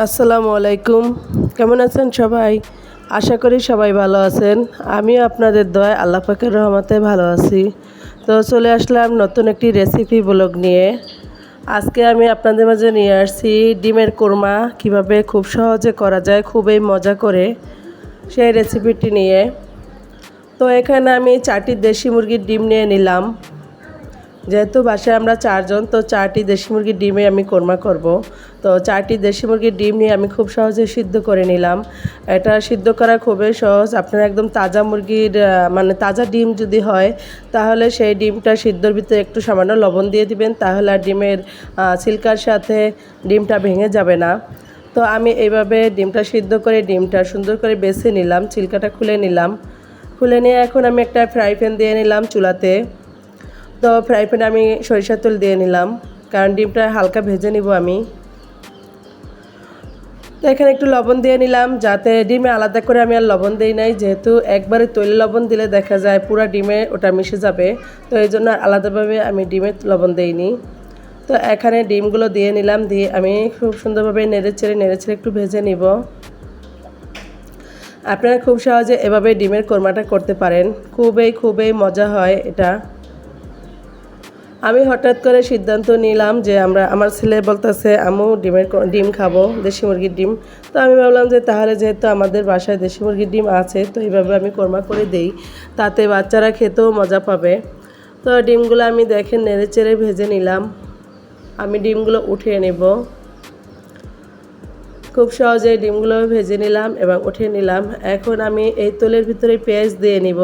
আসসালামু আলাইকুম। কেমন আছেন সবাই? আশা করি সবাই ভালো আছেন। আমিও আপনাদের দয় আল্লাহ পাকের রহমতে ভালো আছি। তো চলে আসলাম নতুন একটি রেসিপি ব্লগ নিয়ে। আজকে আমি আপনাদের মাঝে নিয়ে আসছি ডিমের কোরমা। কীভাবে খুব সহজে করা যায়, খুবই মজা করে সেই রেসিপিটি নিয়ে। তো এখানে আমি চারটি দেশি মুরগির ডিম নিয়ে নিলাম। যেহেতু বাসায় আমরা চারজন, তো চারটি দেশি মুরগির ডিমে আমি কোরমা করব। তো চারটি দেশি মুরগির ডিম নিয়ে আমি খুব সহজে সিদ্ধ করে নিলাম। এটা সিদ্ধ করা খুবই সহজ। আপনারা একদম তাজা মুরগির মানে তাজা ডিম যদি হয়, তাহলে সেই ডিমটা সিদ্ধর ভিতরে একটু সামান্য লবণ দিয়ে দিবেন, তাহলে আর ডিমের ছিলকার সাথে ডিমটা ভেঙে যাবে না। তো আমি এইভাবে ডিমটা সিদ্ধ করে ডিমটা সুন্দর করে বেছে নিলাম ছিলকাটা খুলে নিলাম। খুলে নিয়ে এখন আমি একটা ফ্রাই প্যান দিয়ে নিলাম চুলাতে। তো ফ্রাই প্যানে আমি সরিষার তেল দিয়ে নিলাম, কারণ ডিমটা হালকা ভেজে নিব আমি। তো এখানে একটু লবণ দিয়ে নিলাম, যাতে ডিমে আলাদা করে আমি আর লবণ দিই নাই, যেহেতু একবারে তৈল লবণ দিলে দেখা যায় পুরো ডিমে ওটা মিশে যাবে, তো এই জন্য আলাদাভাবে আমি ডিমে লবণ দিইনি। তো এখানে ডিমগুলো দিয়ে নিলাম, দিয়ে আমি খুব সুন্দরভাবে নেড়ে ছেড়ে নেড়ে ছেড়ে একটু ভেজে নিব। আপনারা খুব সহজে এভাবে ডিমের কোরমাটা করতে পারেন, খুবই খুবই মজা হয় এটা। আমি হঠাৎ করে সিদ্ধান্ত নিলাম যে আমরা, আমার ছেলে বলতেছে আমু ডিমের ডিম খাব, দেশি মুরগির ডিম। তো আমি ভাবলাম যে তাহলে যেহেতু আমাদের বাসায় দেশি মুরগির ডিম আছে, তো এইভাবে আমি কোরমা করে দেই। তাতে বাচ্চারা খেতেও মজা পাবে। তো ডিমগুলো আমি দেখে নেড়ে চেড়ে ভেজে নিলাম। আমি ডিমগুলো উঠিয়ে নেব। খুব সহজে ডিমগুলো ভেজে নিলাম এবং উঠিয়ে নিলাম। এখন আমি এই তোলের ভিতরে পেঁয়াজ দিয়ে নিব।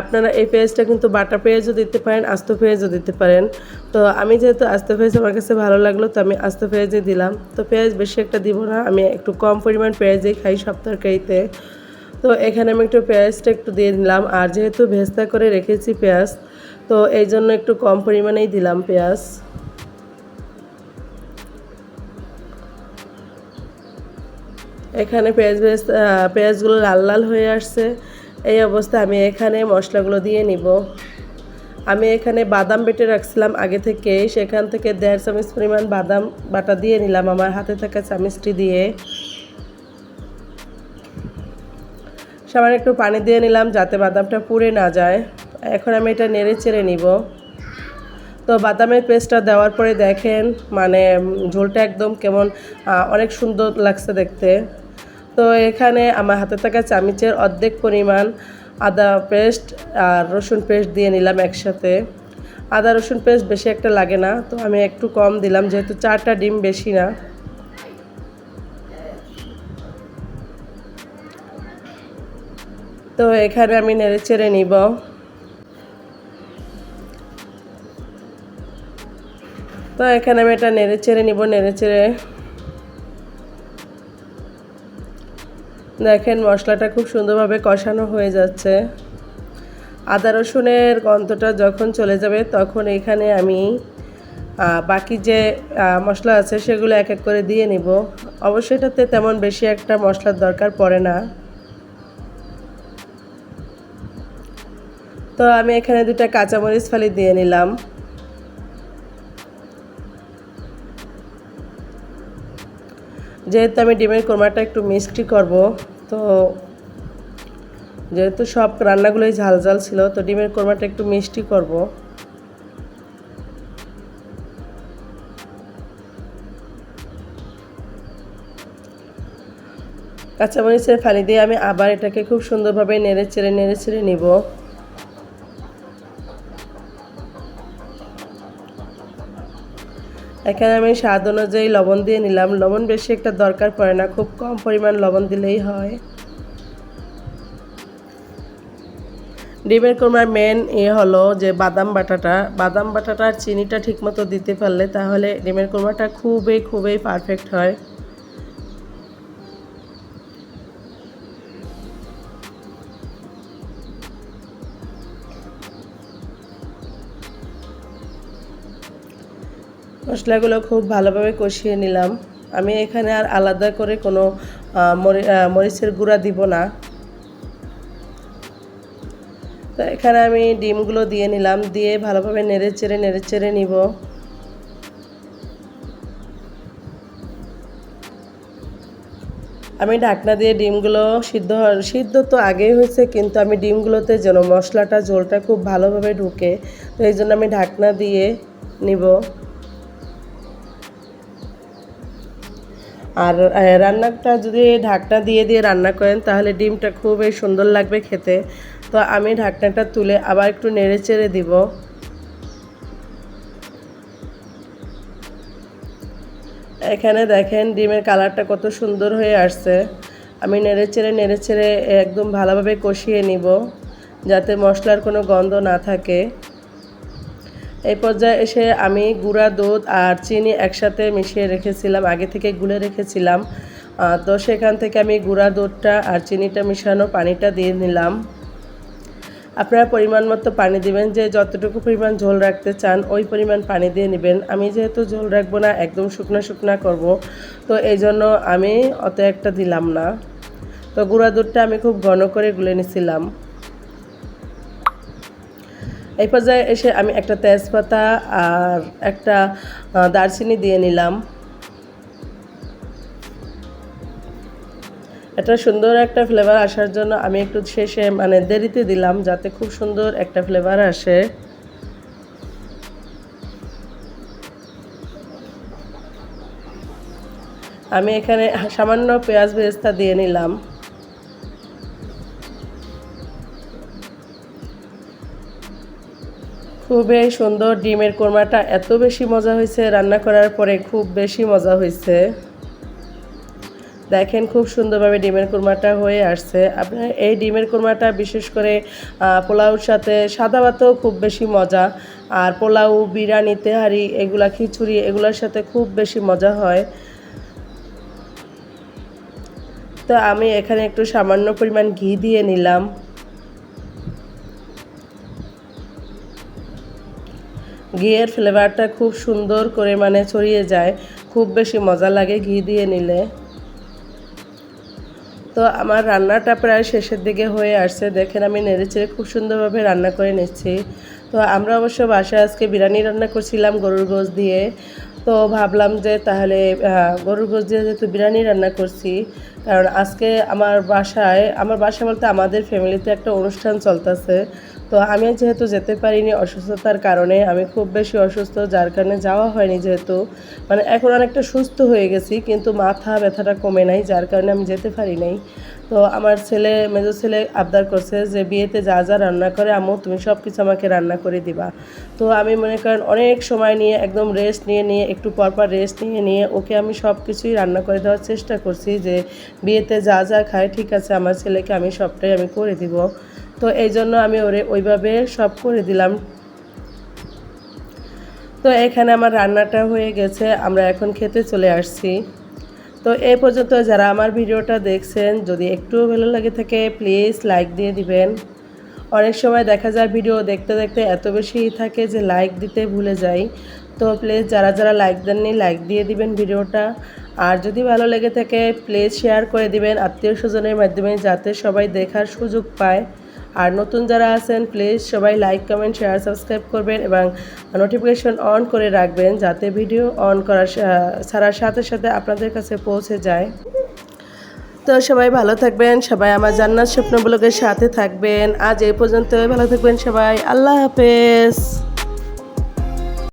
আপনারা এই পেঁয়াজটা কিন্তু বাটা পেঁয়াজও দিতে পারেন, আস্ত পেঁয়াজও দিতে পারেন। তো আমি যেহেতু আস্ত পেঁয়াজ আমার কাছে ভালো লাগল, তো আমি আস্ত পেঁয়াজই দিলাম। তো পেঁয়াজ বেশি একটা দিব না, আমি একটু কম পরিমাণ পেঁয়াজই খাই সব তরকারিতে তো এখানে আমি একটু পেঁয়াজটা একটু দিয়ে নিলাম, আর যেহেতু ভেস্তা করে রেখেছি পেঁয়াজ, তো এই জন্য একটু কম পরিমাণেই দিলাম পেঁয়াজ। এখানে পেঁয়াজ আহ, পেঁয়াজগুলো লাল লাল হয়ে আসছে। এই অবস্থায় আমি এখানে মশলাগুলো দিয়ে নিব। আমি এখানে বাদাম বেটে রাখছিলাম আগে থেকে সেখান থেকে দেড় চামচ পরিমাণ বাদাম বাটা দিয়ে নিলাম আমার হাতে থাকা চামচটি দিয়ে। সামান্য একটু পানি দিয়ে নিলাম যাতে বাদামটা পুড়ে না যায়। এখন আমি এটা নেড়ে চেড়ে নিব। তো বাদামের পেস্টটা দেওয়ার পরে দেখেন মানে ঝোলটা একদম কেমন অনেক সুন্দর লাগছে দেখতে। তো এখানে আমার হাতে থাকা চামিচের অর্ধেক পরিমাণ আদা পেস্ট আর রসুন পেস্ট দিয়ে নিলাম একসাথে। আদা রসুন পেস্ট বেশি একটা লাগে না, তো আমি একটু কম দিলাম যেহেতু চারটা ডিম বেশি না। তো এখানে আমি নেড়ে চেড়ে নিব। তো এখানে আমি এটা নেড়ে চেড়ে নিব, নেড়ে চেড়ে দেখেন মশলাটা খুব সুন্দরভাবে কষানো হয়ে যাচ্ছে। আদা রসুনের গন্ধটা যখন চলে যাবে, তখন এখানে আমি বাকি যে মশলা আছে সেগুলো এক এক করে দিয়ে নিব। অবশ্যই এটাতে তেমন বেশি একটা মশলার দরকার পড়ে না। তো আমি এখানে দুটা কাঁচামরিচ ফালি দিয়ে নিলাম। যেহেতু আমি ডিমের কোরমাটা একটু মিষ্টি করব তো যেহেতু সব রান্নাগুলোই ঝাল ঝাল ছিল, তো ডিমের কোরমাটা একটু মিষ্টি করব। কাঁচামরিচের ফালি দিয়ে আমি আবার এটাকে খুব সুন্দরভাবে নেড়ে চেড়ে নেড়ে চেড়ে নিব। এখানে আমি স্বাদ অনুযায়ী লবণ দিয়ে নিলাম। লবণ বেশি একটা দরকার পড়ে না, খুব কম পরিমাণ লবণ দিলেই হয়। ডিমের কোরমার মেন এ হলো যে বাদাম বাটাটা। বাদাম বাটাটা চিনিটা ঠিকমতো দিতে পারলে তাহলে ডিমের কোরমাটা খুবই খুবই পারফেক্ট হয়। মশলাগুলো খুব ভালোভাবে কষিয়ে নিলাম। আমি এখানে আর আলাদা করে কোনো মরিচের গুঁড়া দিব না। এখানে আমি ডিমগুলো দিয়ে নিলাম, দিয়ে ভালোভাবে নেড়ে চেড়ে নেড়ে চেড়ে নিব। আমি ঢাকনা দিয়ে ডিমগুলো সিদ্ধ সিদ্ধ তো আগেই হয়েছে, কিন্তু আমি ডিমগুলোতে যেন মশলাটা, ঝোলটা খুব ভালোভাবে ঢুকে, তো এই জন্য আমি ঢাকনা দিয়ে নিব। আর রান্নাটা যদি ঢাকনা দিয়ে দিয়ে রান্না করেন, তাহলে ডিমটা খুবই সুন্দর লাগবে খেতে। তো আমি ঢাকনাটা তুলে আবার একটু নেড়ে চেড়ে দিব। এখানে দেখেন ডিমের কালারটা কত সুন্দর হয়ে আসছে। আমি নেড়ে চেড়ে নেড়ে চেড়ে একদম ভালোভাবে কষিয়ে নিব যাতে মশলার কোনো গন্ধ না থাকে। এই পর্যায়ে এসে আমি গুঁড়া দুধ আর চিনি একসাথে মিশিয়ে রেখেছিলাম, আগে থেকে গুলে রেখেছিলাম। তো সেখান থেকে আমি গুঁড়া দুধটা আর চিনিটা মিশানো পানিটা দিয়ে নিলাম। আপনারা পরিমাণ মতো পানি দিবেন, যে যতটুকু পরিমাণ ঝোল রাখতে চান, ওই পরিমাণ পানি দিয়ে নেবেন। আমি যেহেতু ঝোল রাখব না, একদম শুকনো শুকনা করব। তো এই জন্য আমি অত একটা দিলাম না। তো গুঁড়া দুধটা আমি খুব ঘন করে গুলে নিছিলাম। এই পর্যায়ে এসে আমি একটা তেজপাতা আর একটা দারচিনি দিয়ে নিলাম। এটা সুন্দর একটা ফ্লেভার আসার জন্য আমি একটু শেষে মানে দেরিতে দিলাম যাতে খুব সুন্দর একটা ফ্লেভার আসে। আমি এখানে সামান্য পেঁয়াজ বেরেস্তা দিয়ে নিলাম। খুবই সুন্দর ডিমের কোরমাটা এত বেশি মজা হয়েছে, রান্না করার পরে খুব বেশি মজা হয়েছে। দেখেন খুব সুন্দরভাবে ডিমের কুরমাটা হয়ে আসছে। আপনার এই ডিমের কুরমাটা বিশেষ করে পোলাওর সাথে সাদা ভাতেও খুব বেশি মজা। আর পোলাও, বিরিয়ানি, তেহারি, এগুলা খিচুড়ি, এগুলোর সাথে খুব বেশি মজা হয়। তো আমি এখানে একটু সামান্য পরিমাণ ঘি দিয়ে নিলাম। ঘিয়ের ফ্লেভারটা খুব সুন্দর করে মানে ছড়িয়ে যায়। খুব বেশি মজা লাগে ঘি দিয়ে নিলে। তো আমার রান্নাটা প্রায় শেষের দিকে হয়ে আসছে। দেখেন আমি নেড়েচেড়ে খুব সুন্দরভাবে রান্না করে নিচ্ছি। তো আমরা অবশ্য বাসায় আজকে বিরিয়ানি রান্না করছিলাম গরুর গোশ দিয়ে। তো ভাবলাম যে তাহলে গরুর গোশ দিয়ে যেহেতু বিরিয়ানি রান্না করছি, কারণ আজকে আমার বাসায়, আমার বাসা বলতে আমাদের ফ্যামিলিতে একটা অনুষ্ঠান চলতেছে। তো আমি যেহেতু যেতে পারিনি অসুস্থতার কারণে, আমি খুব বেশি অসুস্থ, যার কারণে যাওয়া হয়নি যেহেতু। মানে এখন অনেকটা সুস্থ হয়ে গেছি, কিন্তু মাথা ব্যথাটা কমে নাই, যার কারণে আমি যেতে পারি নাই। তো আমার ছেলে, মেজো ছেলে আবদার করছে যে বিয়েতে যা যা রান্না করে, আম্মু তুমি সব কিছু আমাকে রান্না করে দিবা। তো আমি মনে করেন অনেক সময় নিয়ে একদম রেস্ট নিয়ে নিয়ে, একটু পরপর রেস্ট নিয়ে নিয়ে ওকে আমি সব কিছুই রান্না করে দেওয়ার চেষ্টা করছি যে বিয়েতে যা যা খায়, ঠিক আছে, আমার ছেলেকে আমি সবটাই আমি করে দিব। তো এই জন্য আমি ওরে ওইভাবে সব করে দিলাম। তো এখানে আমার রান্নাটা হয়ে গেছে, আমরা এখন খেতে চলে আসছি। তো এই পর্যন্ত যারা আমার ভিডিওটা দেখছেন, যদি একটু ভালো লাগে থাকে প্লিজ লাইক দিয়ে দিবেন। অনেক সময় দেখা যায় ভিডিও দেখতে দেখতে এত বেশি থাকে যে লাইক দিতে ভুলে যাই। তো প্লিজ যারা যারা লাইক দেননি লাইক দিয়ে দিবেন ভিডিওটা। আর যদি ভালো লেগে থাকে প্লিজ শেয়ার করে দিবেন আত্মীয় স্বজনের মাধ্যমে, যাতে সবাই দেখার সুযোগ পায়। আর নতুন যারা আছেন প্লিজ সবাই লাইক কমেন্ট শেয়ার সাবস্ক্রাইব করবেন এবং নোটিফিকেশন অন করে রাখবেন যাতে ভিডিও অন করার ছাড়ার সাথে সাথে আপনাদের কাছে পৌঁছে যায়। তো সবাই ভালো থাকবেন, সবাই আমার জান্নাত স্বপ্ন ব্লগের সাথে থাকবেন। আজ এই পর্যন্ত ভালো থাকবেন সবাই। আল্লাহ হাফেজ।